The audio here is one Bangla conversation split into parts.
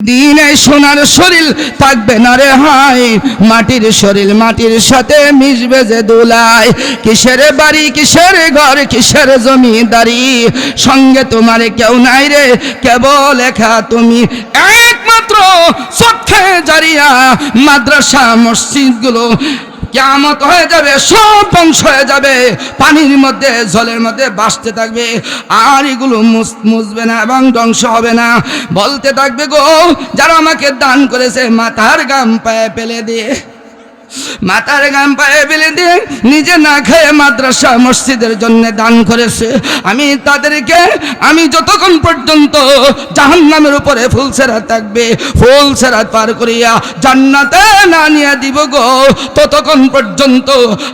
দিনে সোনার শরীর থাকবে না রে হাই মাটির শরীর মাটির সাথে মিশবে যে দোলায় কিসের বাড়ি, কিসের ঘর, কিসের জমিদারি? সঙ্গে তোমার কেউ নাই রে, কেবল একা তুমি। একমাত্র চক্ষে জারিয়া মাদ্রাসা, মসজিদগুলো কেমত হয়ে যাবে, সব বংশ হয়ে যাবে। পানির মধ্যে, জলের মধ্যে বাসতে থাকবে। আর এগুলো মুছ- মুছবে না এবং ধ্বংস হবে না। বলতে থাকবে গো, যারা আমাকে দান করেছে, মাথার গাম পায়ে ফেলে দিয়ে। মাথার গাম পায়ে ফেলে দিয়ে নিজে না খেয়ে মাদ্রাসা মসজিদের জন্য দান করেছে। আমি তাদেরকে, আমি যতক্ষণ পর্যন্ত জাহান্নামের উপরে ফুল সেরা থাকবে, ফুল সেরা পার করিয়া জান্নাতে না নিয়ে দিব গো, ততক্ষণ পর্যন্ত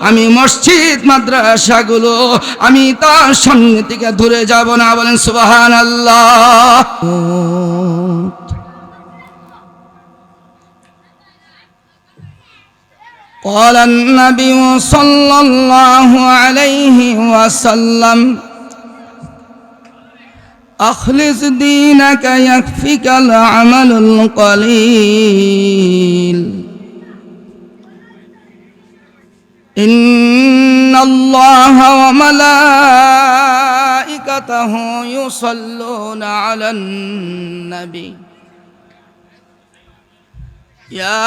আমি মসজিদ, মাদ্রাসাগুলো, আমি তার সঙ্গে থেকে যাব না বলেন সুবাহান আল্লাহ قال النبي صلى الله عليه وسلم أخلص دينك يكفك العمل القليل. إن الله وملائكته يصلون على النبي. يا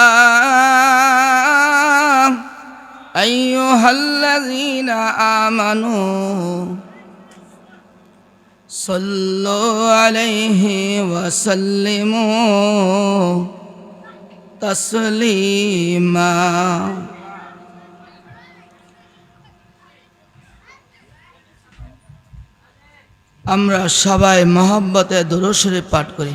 أيها الذين آمنوا صلوا عليه وسلموا تسليما আমরা সবাই মহব্বতে দুরুশরী পাঠ করি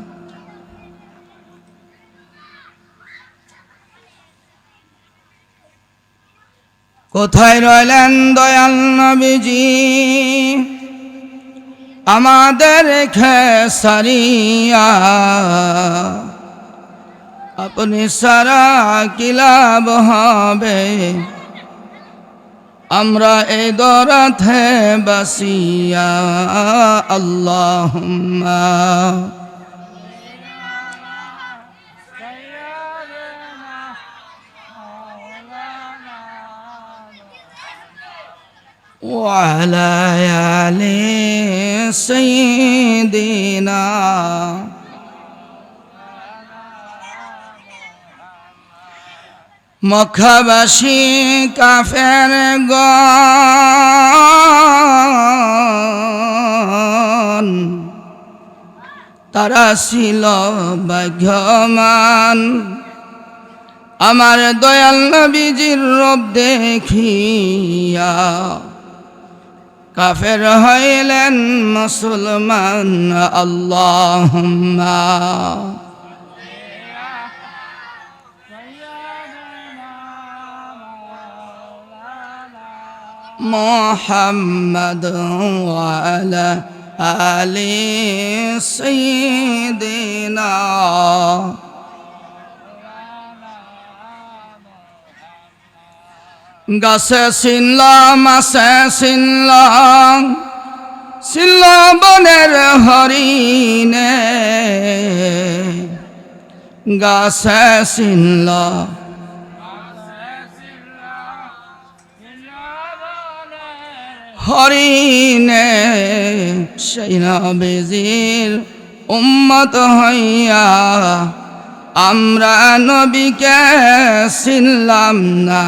কোথায় রইলেন দয়াল নবীজি? আমাদের খেসারিয়া আপনি সারা কিলাব হবে? আমরা এই দরাথে বাসিয়া। আল্লাহ وعلى آل سيدنا মখাবাসী কাফের গন তারা ছিল ভাগ্যমান আমার দয়াল নবীজির রব দেখিয়া কাফের হইলেন মুসলমান আল্লাহ মোহাম্মদ ওয়ালা আলি সৈদিনা গাছে চিনলাম আছে চিনলাম ছিল বনের হরিণে। গাছে চিনল হরিণে। সেই নবীজির উম্মত হইয়া আমরা নবীকে চিনলাম না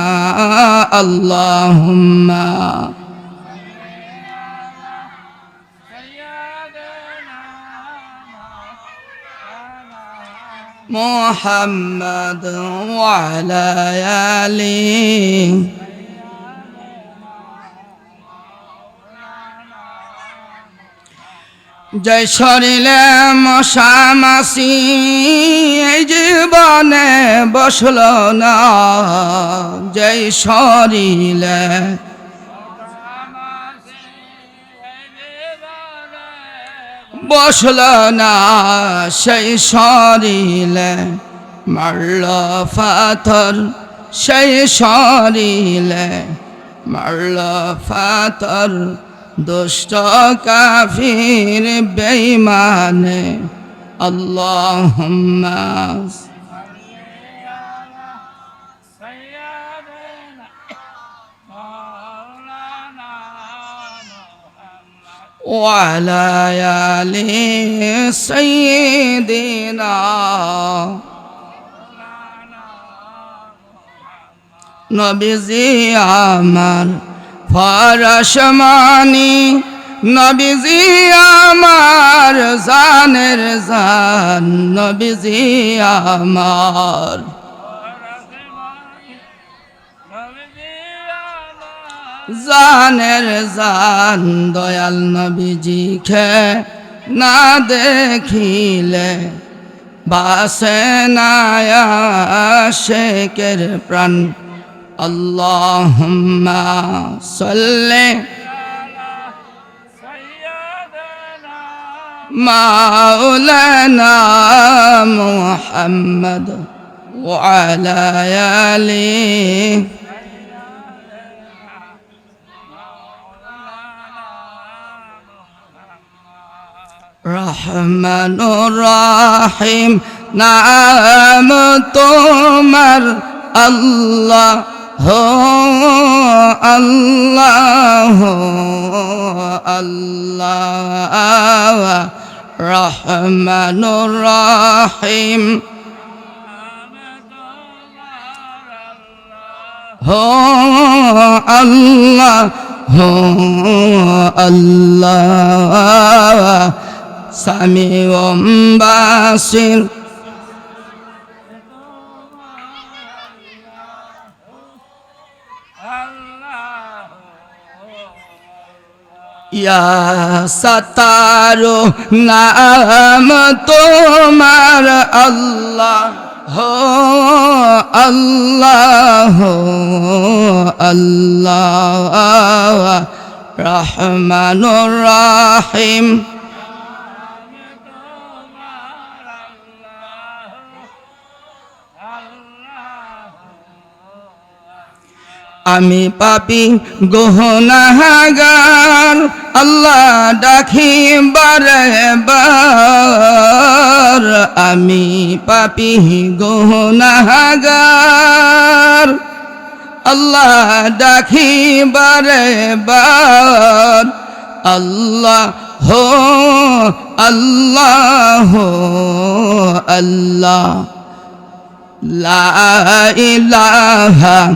আল্লাহুম্মা محمد وعلى آله জয় শরীরে মশামাসি এই জীবনে বসল না। জয় শরীরে বসল না, সেই শরীরে মারল পাথর, সেই শরীরে মারল পাথর। দুষ্ট কাফির বেইমানে আল্লাহ وعلى آل سيدنا নবীজি আমার ফরসমানি নবীজি আমার জানের জান, নবীজি আমার। জানের জান দয়াল নবীজি খে না দেখিলে, বাসে না শেখের প্রাণ। اللهم صل مولانا محمد وعلى آله. رحمن الرحيم نعم تمر الله. হো আল্লাহ আল্লাহ রহমান রাহিম হো আল্লাহ হো আল্লাহ সামি ওম বাসির یا ستارو نام تمہار اللہ ہو اللہ ہو اللہ رحمان الرحیم আমি পাপি গহনাগার আল্লাহ ডাকি বারে বার। আমি পাপি গহনাগার আল্লাহ ডাকি বারে বার। আল্লাহ হো, আল্লাহ আল্লাহ। লা ইলাহা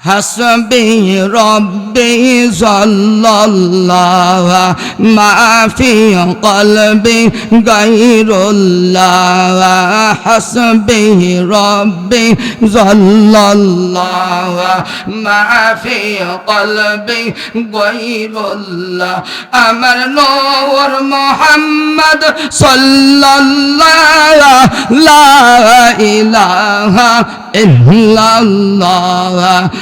حسبي ربي صلى الله ما في قلبي غير الله. حسبي ربي صلى الله ما في قلبي غير الله. أمر نور محمد صلى الله لا إله إلا الله.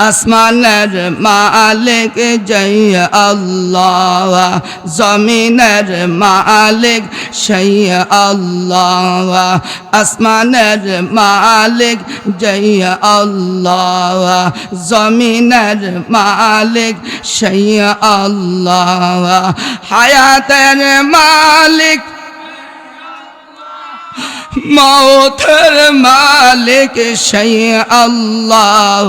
আসমানের মালিক জয় আল্লাহ জমিনের মালিক সেই আল্লাহ আসমানের মালিক জয় আল্লাহ জমিনের মালিক সেই আল্লাহ হায়াতের মালিক মৌথের মালিক সেই আল্লাহ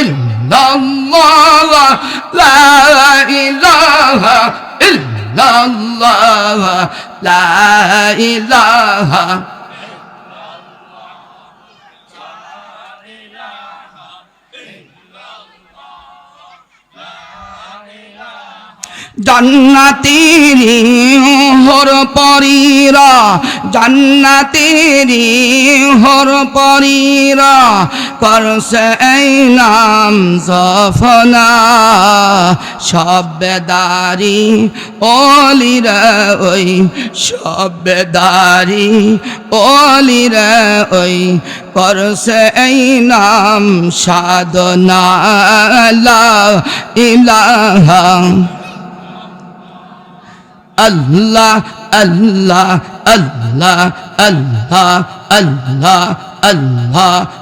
illallah la ilaha illallah la ilaha জান্নাতেরি হর পরীরা জান্নাতেরি হর পরীরা করছে এই নাম জফনা। সব বেদারি অলিরা ওই, সব বেদারি অলিরা ওই। করছে এই নাম সাধনা। ইলাহা আল্লাহ আল্লাহ আল্লাহ আল্লাহ আল্লাহ আল্লাহ।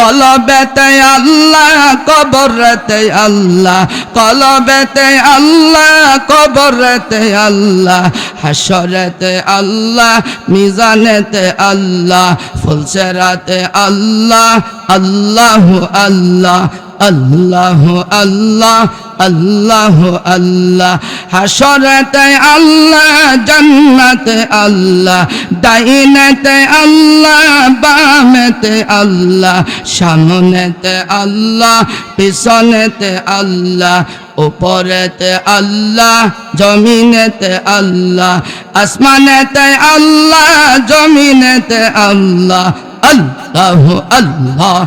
কলবেতে আল্লাহ, কবরতে আল্লাহ, কলবেতে আল্লাহ, কবরতে আল্লাহ হাসরতে আল্লাহ, মিজানেতে আল্লাহ, ফুলসেরাতে আল্লাহ আল্লাহ আল্লাহ আল্লাহ আল্লাহ আল্লাহ আল্লাহ। হাসরতে আল্লাহ, জান্নাতে আল্লাহ। ডাইনেতে আল্লাহ, বামেতে আল্লাহ। সামনেতে আল্লাহ, পিছনেতে আল্লাহ। উপরেতে আল্লাহ, জমিনেতে আল্লাহ। আসমানেতে আল্লাহ, জমিনেতে আল্লাহ। আল্লাহ আল্লাহ।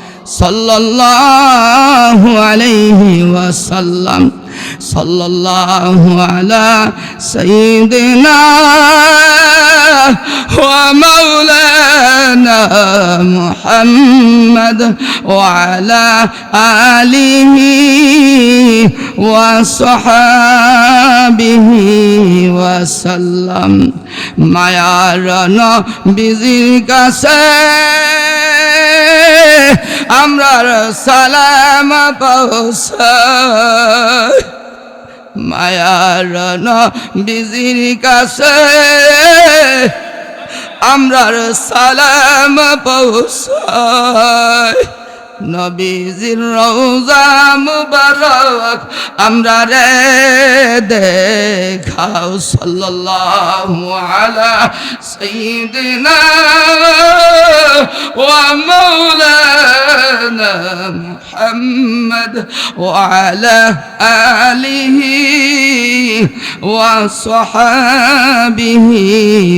صلى الله عليه وسلم. صلى الله على سيدنا ومولانا محمد وعلى آله وصحابه وسلم. ما يرنا بذلك سيد আমরা সালাম পৌঁছাই। মায়ার নবীজির কাছে। আমরার সালাম পৌঁছায় নবীজির রওজা মুবারক, আমরা রে দেখাও সাল্লাল্লাহু আলা সাইয়্যিদিনা ওয়া মাওলানা মুহাম্মদ ওয়া আলা আলিহি ওয়া সাহাবিহি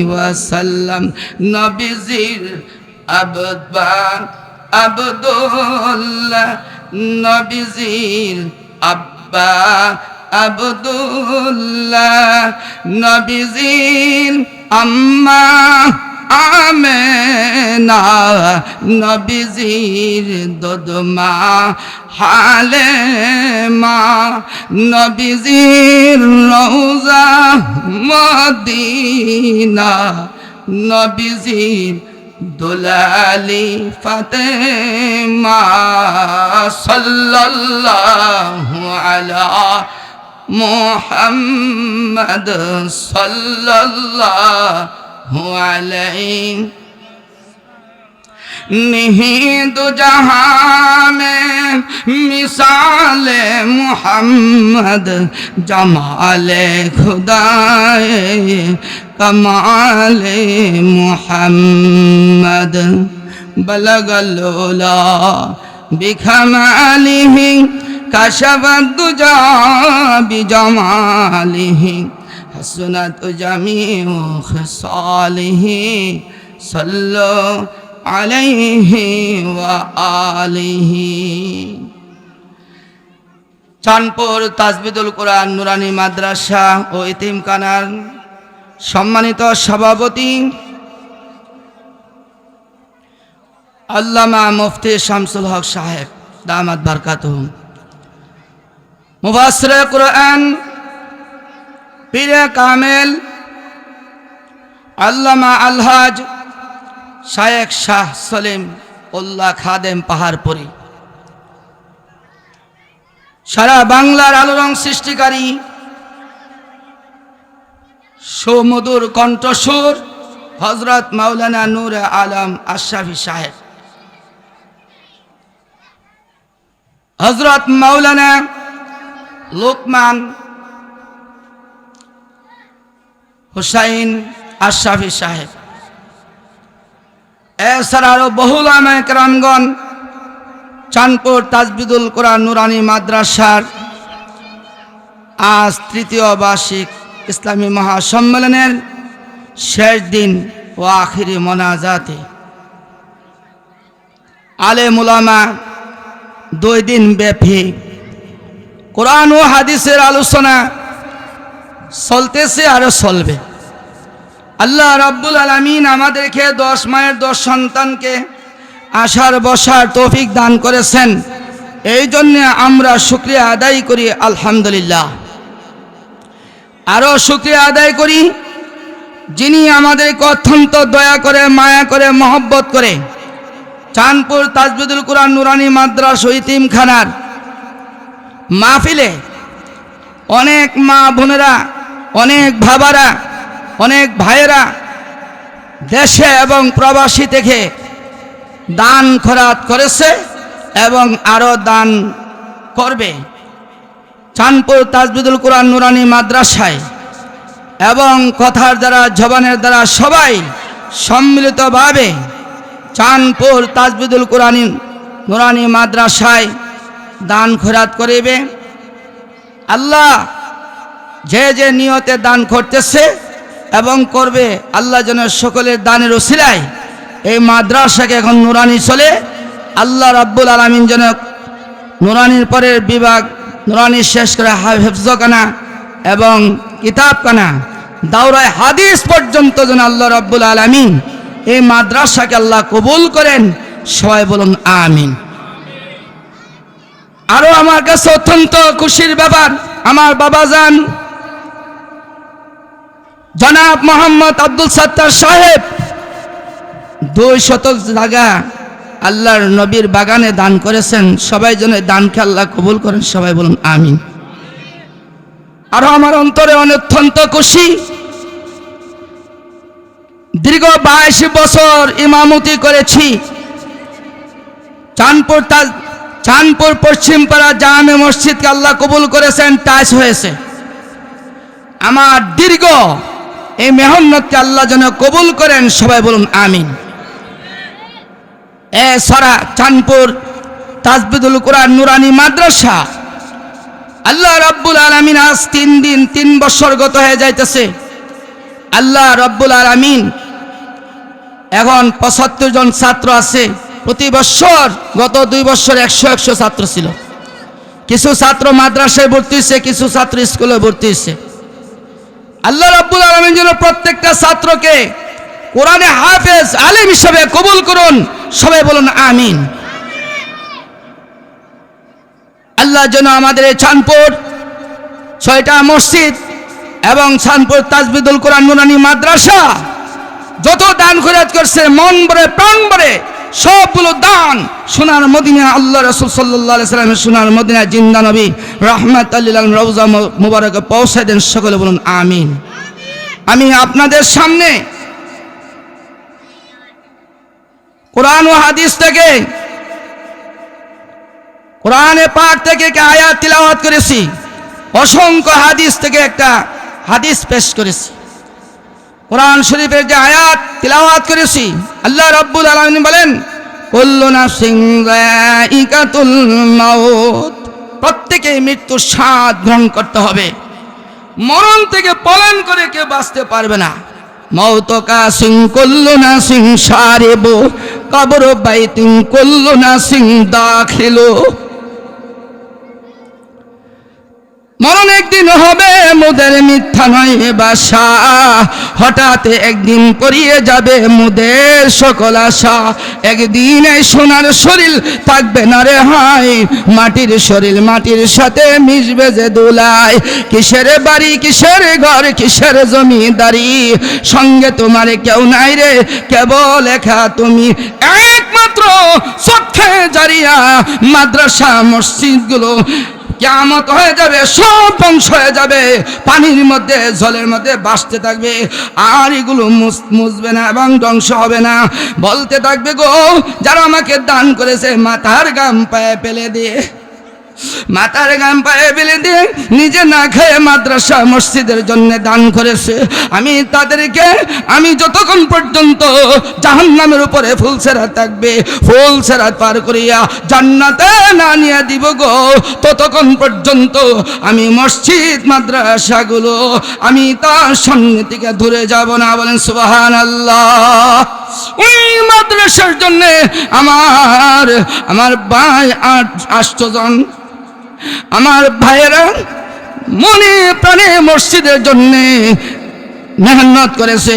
ওয়া সাল্লাম। নবীজির আবদবা আবদুল্লাহ নবীজির আব্বা। আবদুল্লাহ নবীজির আম্মা আমেনা। নবীজির দদমা হালে মা নবীজির রওজা মদিনা। নবীজির দুলালি ফাতেমা সাল্লাল্লাহু আলা মুহাম্মদ সাল্লাল্লাহু আলাইহি نہیں دو جہاں میں مثال محمد، جمال خدا کمال محمد۔ بلغ اللولا بکماله، کشف الدجا بجماله، حسنت جمیع خصاله۔ صلو চাঁদপুর তাজবিদুল কোরআন নুরানি মাদ্রাসা ও ইতিমখানার সম্মানিত সভাপতি আল্লামা মুফতি শামসুল হক সাহেব, দামাত বারকাত মুবাসরে কোরআন, পীরে কামেল, আল্লামা আলহাজ শায়েক শাহ সলিম উল্লাহ খাদেম পাহাড়পুরি। সারা বাংলার আলোড়ন সৃষ্টিকারী সুমধুর কণ্ঠস্বর হজরত মাওলানা নূর আলম আশরাফি সাহেব। হজরত মাওলানা লোকমান হুসাইন আশরাফি সাহেব। এছাড়া আরও বহুল আমায়ক রামগণ চাঁদপুর তাজবিদুল কোরআন নুরানি মাদ্রাসার আজ তৃতীয় বার্ষিক ইসলামী মহাসম্মেলনের শেষ দিন ও আখিরি মোনাজাতে। আলে মুলামা দুই দিন ব্যাপী কোরআন ও হাদিসের আলোচনা চলতেছে আরও চলবে। আল্লাহ রব্বুল আলমিন আমাদেরকে দশ মায়ের দশ সন্তানকে আশার বসার তৌফিক দান করেছেন। এই জন্যে আমরা শুক্রিয়া আদায় করি, আলহামদুলিল্লাহ। আরও শুক্রিয়া আদায় করি, যিনি আমাদেরকে অত্যন্ত দয়া করে, মায়া করে, মহব্বত করে চাঁদপুর তাজবিদুল কোরআন নুরানি মাদ্রাস ইতিমখানার মাহফিলে অনেক মা বোনেরা, অনেক ভাবারা অনেক ভাইয়েরা দেশে এবং প্রবাসী থেকে দান খরাত করেছে এবং আরও দান করবে। চাঁদপুর তাজবিদুল কোরআন নুরানি মাদ্রাসায় এবং কথার দ্বারা, জবানের দ্বারা সবাই সম্মিলিতভাবে চাঁদপুর তাজবিদুল কোরআন নুরানি মাদ্রাসায় দান খরাত করিবে। আল্লাহ যে যে নিয়তে দান করতেছে এবং করবে আল্লাহ যেন সকলের দানের ওসিলায় এই মাদ্রাসাকে এখন নুরানি চলে। আল্লাহ রাব্বুল আলমিন যেন নুরানির পরের বিভাগ, নুরানি শেষ করে হেফজকানা এবং কিতাবখানা, দাওরায় হাদিস পর্যন্ত যেন আল্লাহ রাব্বুল আলমিন এই মাদ্রাসাকে আল্লাহ কবুল করেন। সবাই বলুন, আমিন। আরও আমার কাছে অত্যন্ত খুশির ব্যাপার, আমার বাবা যান জনাব মোহাম্মদ আব্দুল সত্তার সাহেব, দুই শতক জায়গা আল্লাহর নবীর বাগানে দান করেছেন। সবাই যেন দানকে আল্লাহ কবুল করেন, সবাই বলুন আমিন। আরও আমার অন্তরে অনেক অত্যন্ত খুশি। দীর্ঘ বাইশ বছর ইমামতি করেছি। চাঁদপুর চাঁদপুর পশ্চিমপাড়া জামে মসজিদকে আল্লাহ কবুল করেছেন, টাচ হয়েছে। আমার দীর্ঘ এই মেহনতকে আল্লাহ যেন কবুল করেন, সবাই বলুন আমিন। এ সরা চাঁদপুর তাজবিদুল কোরআন নুরানি মাদ্রাসা। আল্লাহ রব্বুল আলমিন আজ তিন দিন তিন বছর গত হয়ে যাইতেছে। আল্লাহ রব্বুল আলমিন এখন পঁচাত্তর জন ছাত্র আছে। প্রতি বছর গত দুই বছর একশো একশো ছাত্র ছিল। কিছু ছাত্র মাদ্রাসায় ভর্তি হয়েছে, কিছু ছাত্র স্কুলে ভর্তি হয়েছে। আল্লাহ রাব্বুল আলমিন যেন প্রত্যেকটা ছাত্রকে কোরআনে হাফেজ, আলিম হিসাবে কবুল করুন। সবাই বলুন, আমিন। আল্লাহ যেন আমাদের চাঁদপুর, ছয়টা মসজিদ এবং চাঁদপুর তাজবিদুল কোরআন নুরানি মাদ্রাসা যত দান খরচ করছে, মন ভরে, প্রাণ ভরে সবগুলো দান সোনার মদিনা আল্লাহ রসুল সাল্লামের সোনার মদিনা জিন্দা নবী রহমাত আল্লাহ রওজা মুবারকে পৌঁছায় দেন সকলে বলুন, আমিন। আমি আপনাদের সামনে কোরআন ও হাদিস থেকে, কোরআনে পাক থেকে আয়াত তিলাওয়াত করেছি। অসংখ্য হাদিস থেকে একটা হাদিস পেশ করেছি। কোরআন শরীফের যে আয়াত, তিলাওয়াত করেছি, আল্লাহ রব্বুল আলামিন বলেন প্রত্যেকে মৃত্যুর স্বাদ গ্রহণ করতে হবে। মরণ থেকে পলায়ন করে কেউ বাঁচতে পারবে না। মৌতকা সিং কল্লু না সিং সারেব, কবর বাইতিং কল্লু না সিং দাখিলো। মরণ একদিন হবে, মুদের মিথ্যা নয় বাসা। হঠাৎ একদিন পরিয়ে যাবে মুদের সকল আশা। একদিন এই সোনার শরীর থাকবে না রে হাই। মাটির শরীর মাটির সাথে মিশবে যে দোলায় কিসের বাড়ি, কিসের ঘর, কিসের জমিদারি? সঙ্গে তোমার কেউ নাই রে, কেবল একা তুমি। একমাত্র চক্ষে জারিয়া মাদ্রাসা, মসজিদগুলো কেমত হয়ে যাবে, সব বংশ হয়ে যাবে। পানির মধ্যে, জলের মধ্যে বাসতে থাকবে। আর এগুলো মুসবে না এবং ধ্বংস হবে না। বলতে থাকবে গো, যারা আমাকে দান করেছে, মাথার গাম পায়ে ফেলে দিয়ে। মাথার গাম পায়ে ফেলে দিয়ে নিজে না খেয়ে মাদ্রাসা মসজিদের জন্য দান করেছে। আমি তাদেরকে, আমি যতক্ষণ পর্যন্ত জাহান নামের উপরে ফুল সেরা থাকবে, ফুল সেরা পার করিয়া জান্নাতে না নিয়ে দিব গো, ততক্ষণ পর্যন্ত আমি মসজিদ, মাদ্রাসাগুলো, আমি তার সামনে থেকে দূরে যাব না বলেন সুবাহান আল্লাহ ওই মাদ্রাসার জন্যে আমার আমার ভাই আট আষ্টজন আমার ভাইয়েরা মনে প্রাণে মসজিদের জন্যে মেহনত করেছে,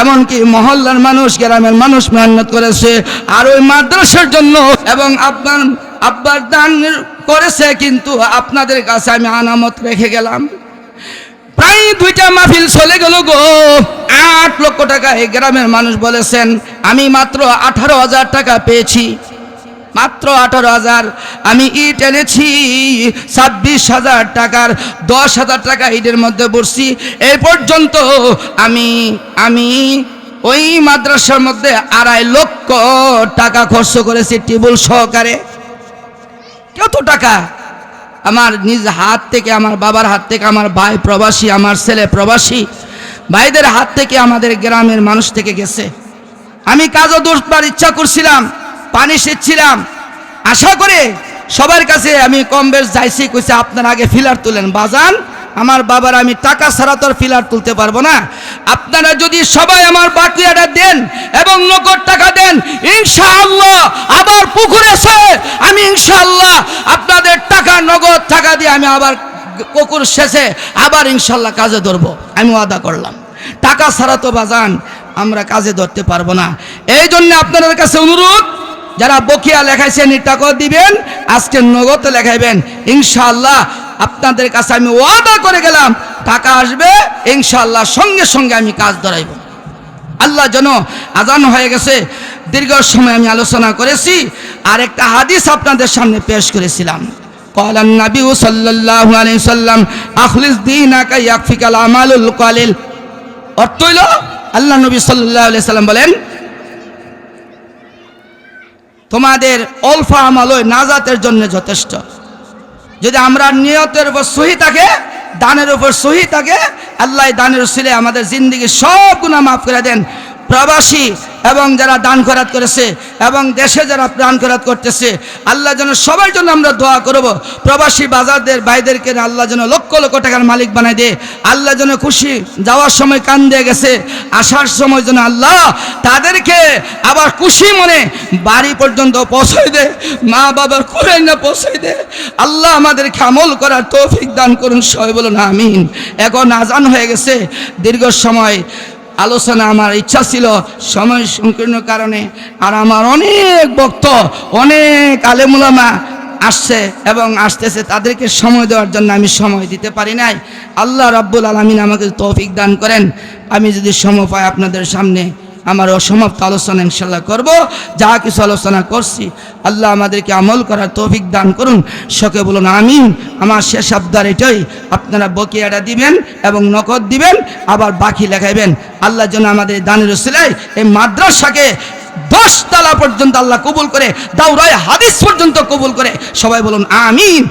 এমনকি মহল্লার মানুষ, গ্রামের মানুষ মেহনত করেছে, আর ওই মাদ্রাসার জন্য এবং আপনার আব্বার দান করেছে, কিন্তু আপনাদের কাছে আমি আনামত রেখে গেলাম। প্রায় দুইটা মাহফিল চলে গেল গো। আট লক্ষ টাকা এই গ্রামের মানুষ বলেছেন, আমি মাত্র আঠারো হাজার টাকা পেয়েছি। মাত্র আঠারো হাজার। আমি ইট এনেছি, ছাব্বিশ হাজার টাকার, দশ হাজার টাকা ইটের মধ্যে বসছি এই পর্যন্ত আমি আমি ওই মাদ্রাসার মধ্যে আড়াই লক্ষ টাকা খরচ করেছি টেবুল সহকারে। কত টাকা? আমার নিজ হাত থেকে, আমার বাবার হাত থেকে, আমার ভাই প্রবাসী, আমার ছেলে প্রবাসী, ভাইদের হাত থেকে আমাদের গ্রামের মানুষ থেকে গেছে। আমি কাজও দোষবার ইচ্ছা করছিলাম। পানি সেচ্ছিলাম আশা করে সবার কাছে আমি কম বেশ যাইছি, কইছে, আপনারা আগে ফিলার তুলেন। বাজান, আমার বাবার আমি টাকা ছাড়া তো আর ফিলার তুলতে পারব না। আপনারা যদি সবাই আমার বাকিয়াটা দেন এবং নগদ টাকা দেন, ইনশাআল্লাহ আবার পুকুর আছে আমি ইনশাআল্লাহ আপনাদের টাকা, নগদ টাকা দিয়ে আমি আবার পুকুর শেষে আবার ইনশাল্লাহ কাজে ধরবো। আমি ওয়াদা করলাম। টাকা ছাড়া তো বাজান, আমরা কাজে ধরতে পারব না। এই জন্য আপনাদের কাছে অনুরোধ যারা বকিয়া লেখাইছেন এই টাকা দিবেন আজকে নগদ লেখাইবেন ইনশাআল্লাহ আপনাদের কাছে আমি ওয়াদা করে গেলাম টাকা আসবে ইনশাআল্লাহ সঙ্গে সঙ্গে আমি কাজ ধরাইব আল্লাহ যেন আজান হয়ে গেছে দীর্ঘ সময় আমি আলোচনা করেছি আর একটা হাদিস আপনাদের সামনে পেশ করেছিলাম قال النبي صلى الله عليه وسلم اخلص دينك يكفيك العمل القليل অর্থ হইল আল্লাহ নবী সাল্লাহ সাল্লাম বলেন তোমাদের অলফা আমালয় নাজাতের জন্য যথেষ্ট। যদি আমরা নিয়তের উপর সহি থাকে, দানের উপর সহি থাকে, আল্লাহ দানের সিলে আমাদের জিন্দিগি সব গুণা মাফ করে দেন। প্রবাসী এবং যারা দান খরাত করেছে এবং দেশে যারা প্রাণ খরাত করতেছে, আল্লাহ যেন সবার জন্য আমরা দোয়া করব। প্রবাসী বাজারদের, ভাইদেরকে আল্লাহ যেন লক্ষ লক্ষ টাকার মালিক বানাই দে আল্লাহ যেন খুশি যাওয়ার সময় কান দিয়ে গেছে, আসার সময় যেন আল্লাহ তাদেরকে আবার খুশি মনে বাড়ি পর্যন্ত পৌঁছাই দে মা বাবার করে না পৌঁছাই দে আল্লাহ আমাদেরকে আমল করার তৌফিক দান করুন, সবাই বলুন, আমিন। এখন আজান হয়ে গেছে, দীর্ঘ সময় আলোচনা আমার ইচ্ছা ছিল সময় সংকীর্ণ কারণে, আর আমার অনেক ভক্ত, অনেক আলেমুলামা আসছে এবং আসতেছে, তাদেরকে সময় দেওয়ার জন্য আমি সময় দিতে পারি নাই। আল্লাহ রাব্বুল আলমিন আমাকে তৌফিক দান করেন। আমি যদি সময় পাই আপনাদের সামনে আমার অসমাপ্ত আলোচনা ইনশাল্লাহ করব। যা কিছু আলোচনা করছি, আল্লাহ আমাদেরকে আমল করার তৌফিক দান করুন। সকে বলুন, আমিন। আমার শেষ আবদার এটাই। আপনারা বকিয়াটা দিবেন এবং নকদ দিবেন, আবার বাকি লেখাইবেন। আল্লাহ যেন আমাদের দানের সিলাই এই মাদ্রাসাকে দশ তালা পর্যন্ত আল্লাহ কবুল করে দাউরায় হাদিস পর্যন্ত কবুল করে। সবাই বলুন, আমিন।